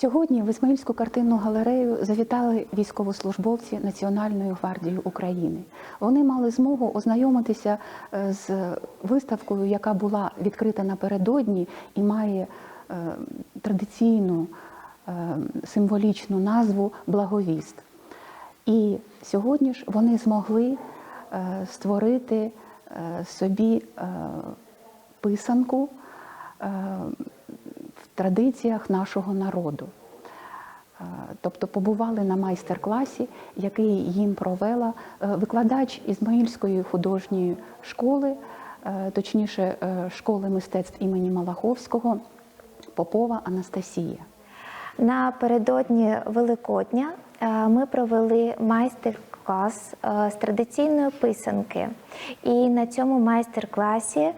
Сьогодні в Ісмаїльську картинну галерею завітали військовослужбовці Національної гвардії України. Вони мали змогу ознайомитися е, з виставкою, яка була відкрита напередодні і має е, традиційну е, символічну назву Благовіст. І сьогодні ж вони змогли створити собі писанку традиціях нашого народу. Е, Тобто побували на майстер-класі, який їм провела е, викладач Ізмаїльської художньої школи, е, точніше школи мистецтв імені Малаховського, Попова Анастасія. Напередодні Великодня ми провели майстер-клас е, з традиційної писанки. І на цьому майстер-класі е,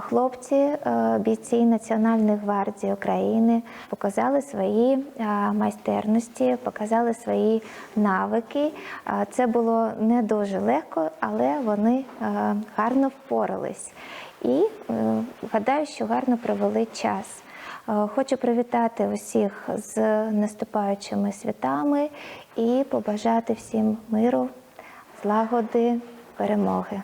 хлопці, е, бійці Національної гвардії України, показали свої е, майстерності, показали свої навики. Е, Це було не дуже легко, але вони е, гарно впорались. І е, гадаю, що гарно провели час. Е, Хочу привітати усіх з наступаючими святами і побажати всім миру, злагоди, перемоги.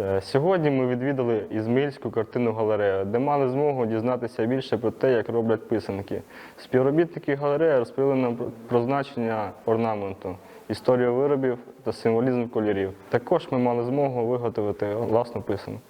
Е, Сьогодні ми відвідали Ізмаїльську картинну галерею, де мали змогу дізнатися більше про те, як роблять писанки. Співробітники галереї розповіли нам про значення орнаменту, історію виробів та символізм кольорів. Також ми мали змогу виготовити власну писанку.